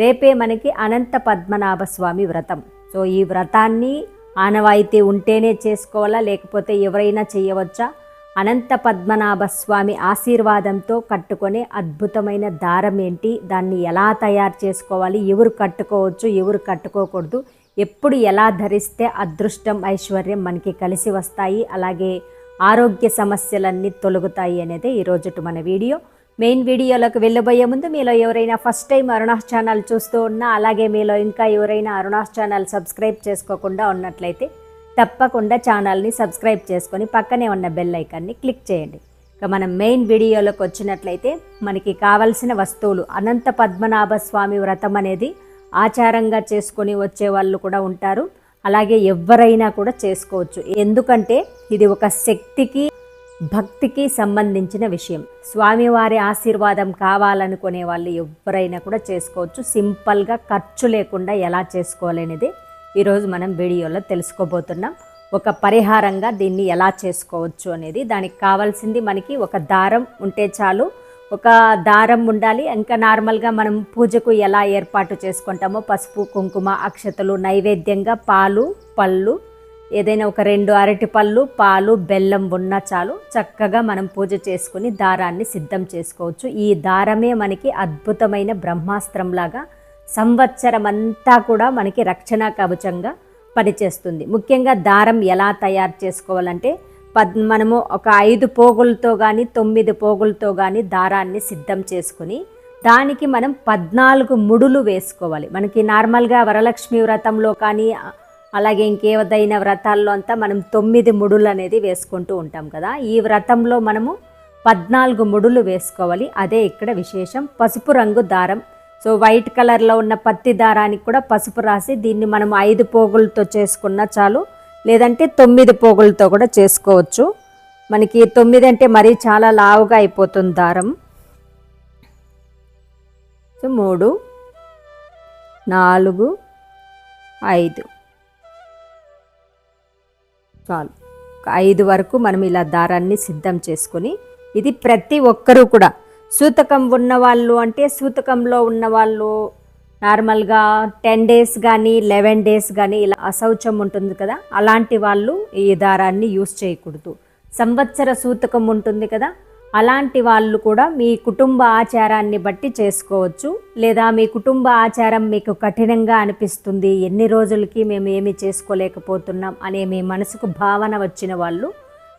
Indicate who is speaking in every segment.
Speaker 1: రేపే మనకి అనంత పద్మనాభ స్వామి వ్రతం. సో ఈ వ్రతాన్ని ఆనవాయితీ ఉంటేనే చేసుకోవాలా లేకపోతే ఎవరైనా చేయవచ్చా? అనంత పద్మనాభ స్వామి ఆశీర్వాదంతో కట్టుకునే అద్భుతమైన దారం ఏంటి? దాన్ని ఎలా తయారు చేసుకోవాలి? ఎవరు కట్టుకోవచ్చు? ఎవరు కట్టుకోకూడదు? ఎప్పుడు ఎలా ధరిస్తే అదృష్టం ఐశ్వర్యం మనకి కలిసి వస్తాయి? అలాగే ఆరోగ్య సమస్యలన్నీ తొలగుతాయి అనేది ఈరోజుటి మన వీడియో. మెయిన్ వీడియోలోకి వెళ్ళబోయే ముందు మీలో ఎవరైనా ఫస్ట్ టైం అరుణాస్ ఛానల్ చూస్తూ ఉన్నా అలాగే మీలో ఇంకా ఎవరైనా అరుణాస్ ఛానల్ సబ్స్క్రైబ్ చేసుకోకుండా ఉన్నట్లయితే తప్పకుండా ఛానల్ని సబ్స్క్రైబ్ చేసుకొని పక్కనే ఉన్న బెల్ ఐకాన్ని క్లిక్ చేయండి. ఇక మనం మెయిన్ వీడియోలోకి వచ్చినట్లయితే మనకి కావలసిన వస్తువులు అనంత పద్మనాభ స్వామి వ్రతం అనేది ఆచారంగా చేసుకొని వచ్చే వాళ్ళు కూడా ఉంటారు. అలాగే ఎవరైనా కూడా చేసుకోవచ్చు. ఎందుకంటే ఇది ఒక శక్తికి భక్తికి సంబంధించిన విషయం. స్వామివారి ఆశీర్వాదం కావాలనుకునే వాళ్ళు ఎవరైనా కూడా చేసుకోవచ్చు. సింపుల్గా ఖర్చు లేకుండా ఎలా చేసుకోవాలనేది ఈరోజు మనం వీడియోలో తెలుసుకోబోతున్నాం. ఒక పరిహారంగా దీన్ని ఎలా చేసుకోవచ్చు అనేది దానికి కావాల్సింది మనకి ఒక దారం ఉంటే చాలు. ఒక దారం ఉండాలి. ఇంకా నార్మల్గా మనం పూజకు ఎలా ఏర్పాటు చేసుకుంటామో పసుపు కుంకుమ అక్షతలు నైవేద్యంగా పాలు పళ్ళు ఏదైనా ఒక రెండు అరటి పళ్ళు పాలు బెల్లం ఉన్నా చాలు. చక్కగా మనం పూజ చేసుకుని దారాన్ని సిద్ధం చేసుకోవచ్చు. ఈ దారమే మనకి అద్భుతమైన బ్రహ్మాస్త్రంలాగా సంవత్సరం అంతా కూడా మనకి రక్షణ కవచంగా పనిచేస్తుంది. ముఖ్యంగా దారం ఎలా తయారు చేసుకోవాలంటే పద్ మనము ఒక ఐదు పోగులతో కానీ తొమ్మిది పోగులతో కానీ దారాన్ని సిద్ధం చేసుకుని దానికి మనం పద్నాలుగు ముడులు వేసుకోవాలి. మనకి నార్మల్గా వరలక్ష్మి వ్రతంలో కానీ అలాగే ఇంకేదైనా వ్రతాల్లో అంతా మనం తొమ్మిది ముడులు అనేది వేసుకుంటూ ఉంటాం కదా. ఈ వ్రతంలో మనము పద్నాలుగు ముడులు వేసుకోవాలి. అదే ఇక్కడ విశేషం. పసుపు రంగు దారం. సో వైట్ కలర్లో ఉన్న పత్తి దారానికి కూడా పసుపు రాసి దీన్ని మనం ఐదు పోగులతో చేసుకున్నా చాలు. లేదంటే తొమ్మిది పోగులతో కూడా చేసుకోవచ్చు. మనకి తొమ్మిది అంటే మరీ చాలా లావుగా అయిపోతుంది దారం. సో మూడు నాలుగు ఐదు. చాలు. ఒక ఐదు వరకు మనం ఇలా దారాన్ని సిద్ధం చేసుకొని ఇది ప్రతి ఒక్కరూ కూడా సూతకం ఉన్నవాళ్ళు అంటే సూతకంలో ఉన్నవాళ్ళు నార్మల్గా టెన్ డేస్ కానీ లెవెన్ డేస్ కానీ ఇలా అశౌచం ఉంటుంది కదా అలాంటి వాళ్ళు ఈ దారాన్ని యూస్ చేయకూడదు. సంవత్సర సూతకం ఉంటుంది కదా అలాంటి వాళ్ళు కూడా మీ కుటుంబ ఆచారాన్ని బట్టి చేసుకోవచ్చు. లేదా మీ కుటుంబ ఆచారం మీకు కఠినంగా అనిపిస్తుంది. ఎన్ని రోజులకి మేము ఏమి చేసుకోలేకపోతున్నాం అనే మీ మనసుకు భావన వచ్చిన వాళ్ళు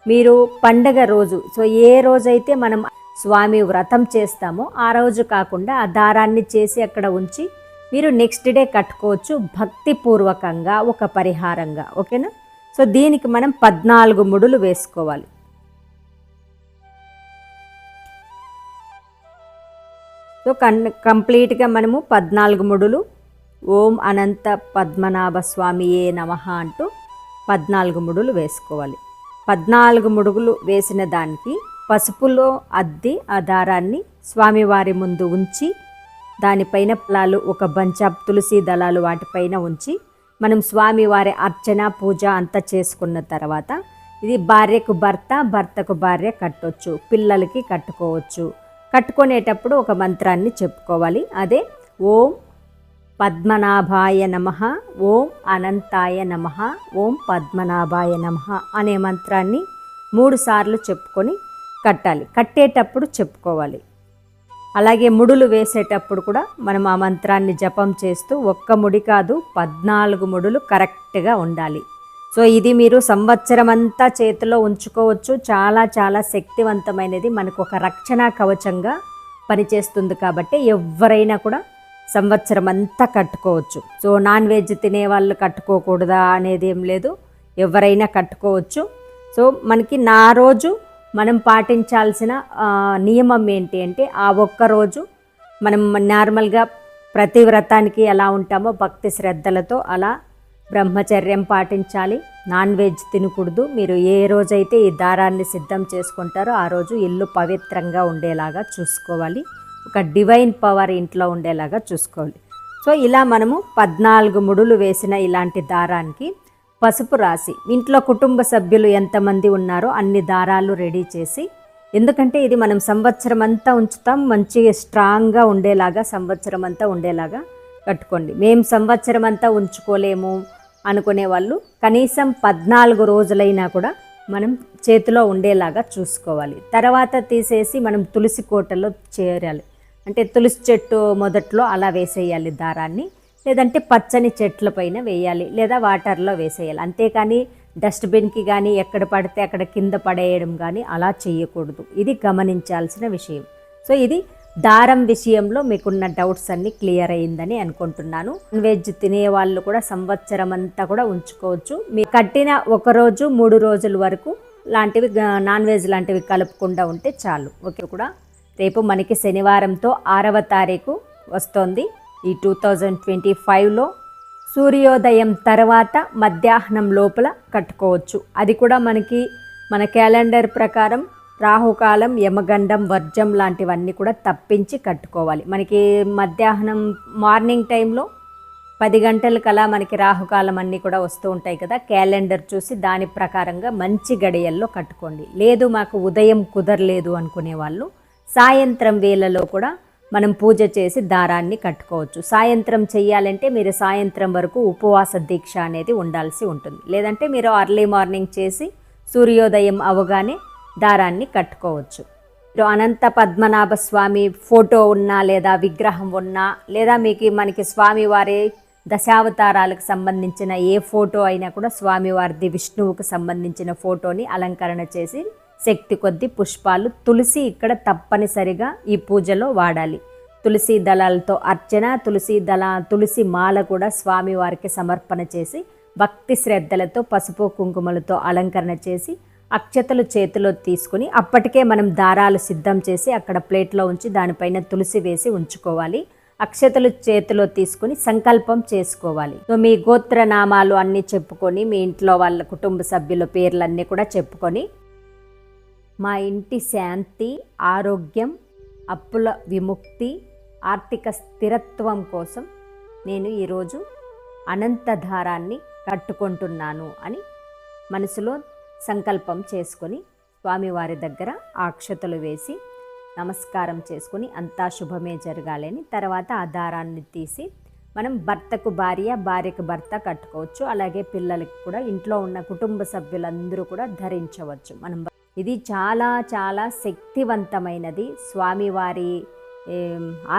Speaker 1: మీరు పండగ రోజు సో ఏ రోజైతే మనం స్వామి వ్రతం చేస్తామో ఆ రోజు కాకుండా ఆ దారాన్ని చేసి అక్కడ ఉంచి మీరు నెక్స్ట్ డే కట్టుకోవచ్చు భక్తిపూర్వకంగా ఒక పరిహారంగా. ఓకేనా? సో దీనికి మనం పద్నాలుగు ముడులు వేసుకోవాలి. సో కన్ కంప్లీట్గా మనము పద్నాలుగు ముడులు. ఓం అనంత పద్మనాభ స్వామియే నమ అంటూ పద్నాలుగు ముడులు వేసుకోవాలి. పద్నాలుగు ముడుగులు వేసిన దానికి పసుపులో అద్ది ఆ దారాన్ని స్వామివారి ముందు ఉంచి దానిపైన ఫలాలు ఒక బంచాబ్ తులసి దళాలు వాటిపైన ఉంచి మనం స్వామివారి అర్చన పూజ అంతా చేసుకున్న తర్వాత ఇది భార్యకు భర్త భర్తకు భార్య కట్టొచ్చు పిల్లలకి కట్టుకోవచ్చు. కట్టుకునేటప్పుడు ఒక మంత్రాన్ని చెప్పుకోవాలి. అదే ఓం పద్మనాభాయ నమ ఓం అనంతాయ నమ ఓం పద్మనాభాయ నమ అనే మంత్రాన్ని మూడు సార్లు చెప్పుకొని కట్టాలి. కట్టేటప్పుడు చెప్పుకోవాలి. అలాగే ముడులు వేసేటప్పుడు కూడా మనం ఆ మంత్రాన్ని జపం చేస్తూ ఒక్క ముడి కాదు పద్నాలుగు ముడులు కరెక్ట్గా ఉండాలి. సో ఇది మీరు సంవత్సరం అంతా చేతిలో ఉంచుకోవచ్చు. చాలా చాలా శక్తివంతమైనది. మనకు ఒక రక్షణ కవచంగా పనిచేస్తుంది కాబట్టి ఎవరైనా కూడా సంవత్సరం అంతా కట్టుకోవచ్చు. సో నాన్ వెజ్ తినే వాళ్ళు కట్టుకోకూడదా అనేది ఏం లేదు. ఎవరైనా కట్టుకోవచ్చు. సో మనకి నా రోజు మనం పాటించాల్సిన నియమం ఏంటి అంటే ఆ ఒక్క రోజు మనం నార్మల్గా ప్రతి వ్రతానికి ఎలా ఉంటామో భక్తి శ్రద్ధలతో అలా బ్రహ్మచర్యం పాటించాలి. నాన్ వెజ్ తినకూడదు. మీరు ఏ రోజైతే ఈ దారాన్ని సిద్ధం చేసుకుంటారో ఆ రోజు ఇల్లు పవిత్రంగా ఉండేలాగా చూసుకోవాలి. ఒక డివైన్ పవర్ ఇంట్లో ఉండేలాగా చూసుకోవాలి. సో ఇలా మనము పద్నాలుగు ముడులు వేసిన ఇలాంటి దారానికి పసుపు రాసి ఇంట్లో కుటుంబ సభ్యులు ఎంతమంది ఉన్నారో అన్ని దారాలు రెడీ చేసి ఎందుకంటే ఇది మనం సంవత్సరం అంతా ఉంచుతాం మంచి స్ట్రాంగ్గా ఉండేలాగా సంవత్సరం అంతా ఉండేలాగా కట్టుకోండి. మేము సంవత్సరం అంతా ఉంచుకోలేము. అనుకునే వాళ్ళు కనీసం పద్నాలుగు రోజులైనా కూడా మనం చేతిలో ఉండేలాగా చూసుకోవాలి. తర్వాత తీసేసి మనం తులసి కోటలో చేరాలి. అంటే తులసి చెట్టు మొదట్లో అలా వేసేయాలి దారాన్ని. లేదంటే పచ్చని చెట్ల పైన వేయాలి లేదా వాటర్లో వేసేయాలి. అంతేకాని డస్ట్బిన్కి కానీ ఎక్కడ పడితే అక్కడ కింద పడేయడం కానీ అలా చేయకూడదు ఇది గమనించాల్సిన విషయం. సో ఇది దారం విషయంలో మీకున్న డౌట్స్ అన్నీ క్లియర్ అయ్యిందని అనుకుంటున్నాను. నాన్ వెజ్ తినే వాళ్ళు కూడా సంవత్సరం అంతా కూడా ఉంచుకోవచ్చు. మీ కట్టిన ఒక రోజు మూడు రోజుల వరకు లాంటివి నాన్ వెజ్ లాంటివి కలుపుకుండా ఉంటే చాలు. ఓకే కూడా? రేపు మనకి శనివారంతో ఆరవ తారీఖు వస్తోంది. ఈ టూ థౌజండ్ ట్వంటీ ఫైవ్లో సూర్యోదయం తర్వాత మధ్యాహ్నం లోపల కట్టుకోవచ్చు. అది కూడా మనకి మన క్యాలెండర్ ప్రకారం రాహుకాలం యమగండం వర్జం లాంటివన్నీ కూడా తప్పించి కట్టుకోవాలి. మనకి మధ్యాహ్నం మార్నింగ్ టైంలో పది గంటలకలా మనకి రాహుకాలం అన్నీ కూడా వస్తూ ఉంటాయి కదా. క్యాలెండర్ చూసి దాని ప్రకారంగా మంచి గడియల్లో కట్టుకోండి. లేదు మాకు ఉదయం కుదరలేదు అనుకునే వాళ్ళు సాయంత్రం వేళలో కూడా మనం పూజ చేసి దారాన్ని కట్టుకోవచ్చు. సాయంత్రం చేయాలంటే మీరు సాయంత్రం వరకు ఉపవాస దీక్ష అనేది ఉండాల్సి ఉంటుంది. లేదంటే మీరు అర్లీ మార్నింగ్ చేసి సూర్యోదయం అవగానే దారాన్ని కట్టుకోవచ్చు. అనంత పద్మనాభ స్వామి ఫోటో ఉన్నా లేదా విగ్రహం ఉన్నా లేదా మీకు మనకి స్వామివారి దశావతారాలకు సంబంధించిన ఏ ఫోటో అయినా కూడా స్వామివారిది విష్ణువుకు సంబంధించిన ఫోటోని అలంకరణ చేసి శక్తి కొద్ది పుష్పాలు తులసి ఇక్కడ తప్పనిసరిగా ఈ పూజలో వాడాలి. తులసి దళాలతో అర్చన తులసి దళ తులసి మాల కూడా స్వామివారికి సమర్పణ చేసి భక్తి శ్రద్ధలతో పసుపు కుంకుమలతో అలంకరణ చేసి అక్షతలు చేతిలో తీసుకుని అప్పటికే మనం దారాలు సిద్ధం చేసి అక్కడ ప్లేట్లో ఉంచి దానిపైన తులసి వేసి ఉంచుకోవాలి. అక్షతలు చేతిలో తీసుకుని సంకల్పం చేసుకోవాలి. సో మీ గోత్ర నామాలు అన్నీ చెప్పుకొని మీ ఇంట్లో వాళ్ళ కుటుంబ సభ్యుల పేర్లన్నీ కూడా చెప్పుకొని మా ఇంటి శాంతి ఆరోగ్యం అప్పుల విముక్తి ఆర్థిక స్థిరత్వం కోసం నేను ఈరోజు అనంతధారాన్ని కట్టుకుంటున్నాను అని మనసులో సంకల్పం చేసుకొని స్వామివారి దగ్గర ఆక్షతలు అక్షతలు వేసి నమస్కారం చేసుకొని అంతా శుభమే జరగాలని తర్వాత ఆ దారాన్ని తీసి మనం భర్తకు భార్య భార్యకు భర్త కట్టుకోవచ్చు. అలాగే పిల్లలకి కూడా ఇంట్లో ఉన్న కుటుంబ సభ్యులందరూ కూడా ధరించవచ్చు. మనం ఇది చాలా చాలా శక్తివంతమైనది. స్వామివారి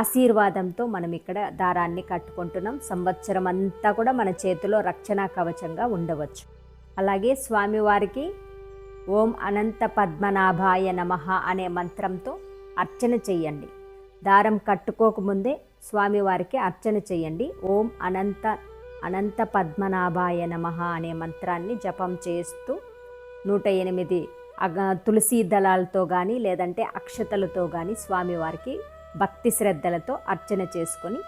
Speaker 1: ఆశీర్వాదంతో మనం ఇక్కడ దారాన్ని కట్టుకుంటున్నాం. సంవత్సరం అంతా కూడా మన చేతిలో రక్షణ కవచంగా ఉండవచ్చు. అలాగే స్వామివారికి ఓం అనంత పద్మనాభాయ నమః అనే మంత్రంతో అర్చన చెయ్యండి దారం కట్టుకోకముందే స్వామివారికి అర్చన చెయ్యండి ఓం అనంత అనంత పద్మనాభాయ నమః అనే మంత్రాన్ని జపం చేస్తూ నూట ఎనిమిది అగ తులసి దళాలతో కానీ లేదంటే అక్షతలతో కానీ స్వామివారికి భక్తి శ్రద్ధలతో అర్చన చేసుకొని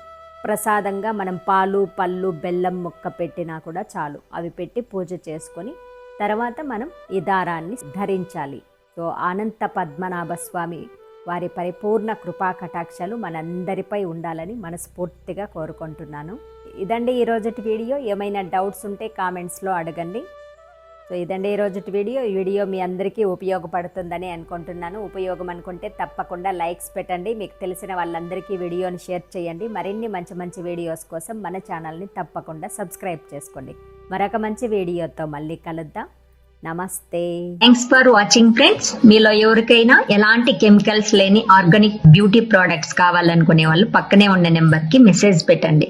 Speaker 1: ప్రసాదంగా మనం పాలు పళ్ళు బెల్లం ముక్క పెట్టినా కూడా చాలు. అవి పెట్టి పూజ చేసుకొని తర్వాత మనం ఈ దారాన్ని ధరించాలి. సో అనంత పద్మనాభ స్వామి వారి పరిపూర్ణ కృపా కటాక్షాలు మనందరిపై ఉండాలని మనస్ఫూర్తిగా కోరుకుంటున్నాను. ఇదండి ఈరోజుటి వీడియో. ఏమైనా డౌట్స్ ఉంటే కామెంట్స్లో అడగండి. సో ఇదండి ఈ వీడియో. ఈ వీడియో మీ అందరికీ ఉపయోగపడుతుందని అనుకుంటున్నాను. ఉపయోగం అనుకుంటే తప్పకుండా లైక్స్ పెట్టండి. మీకు తెలిసిన వాళ్ళందరికీ వీడియోని షేర్ చేయండి. మరిన్ని మంచి మంచి వీడియోస్ కోసం మన ఛానల్ని తప్పకుండా సబ్స్క్రైబ్ చేసుకోండి. మరొక మంచి వీడియోతో మళ్ళీ కలుద్దాం. నమస్తే.
Speaker 2: థ్యాంక్స్ ఫర్ వాచింగ్ ఫ్రెండ్స్ మీలో ఎవరికైనా ఎలాంటి కెమికల్స్ లేని ఆర్గానిక్ బ్యూటీ ప్రోడక్ట్స్ కావాలనుకునే వాళ్ళు పక్కనే ఉన్న నెంబర్కి మెసేజ్ పెట్టండి.